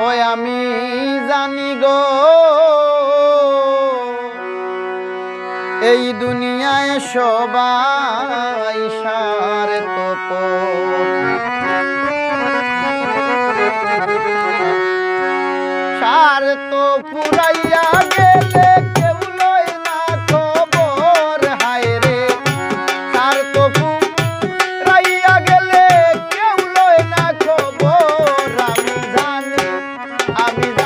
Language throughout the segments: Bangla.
ওই আমি জানি গো এই দুনিয়ায় সবাই সার তো সার তো পুরাইয়া গে amizade.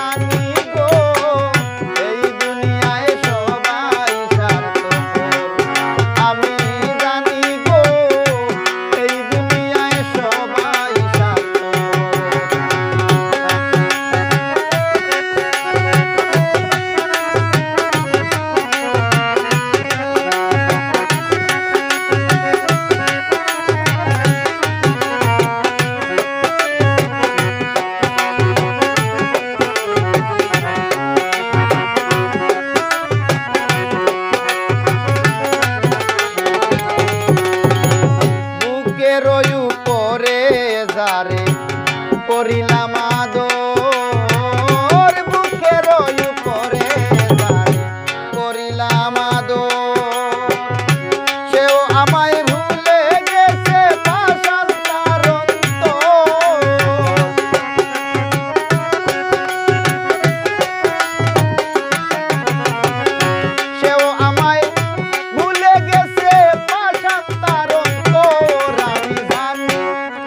রয়ু পরে যারে করিলা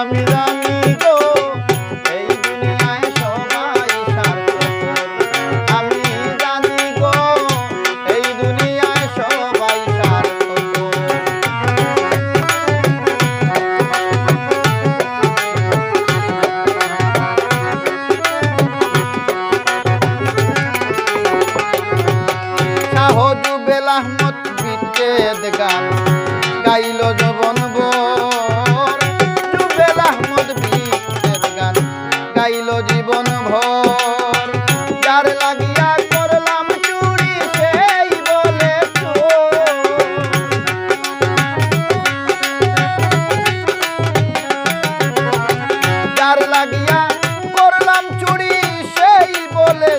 আমি জানি গো, এই দুনিয়ায় সবাই আমি জানি গো, এই দুনিয়ায় সবাই সহজ বেলা মত বিচ্ছেদ গান, গাইল যবন আনিয়া করলাম চুরি সেই বলে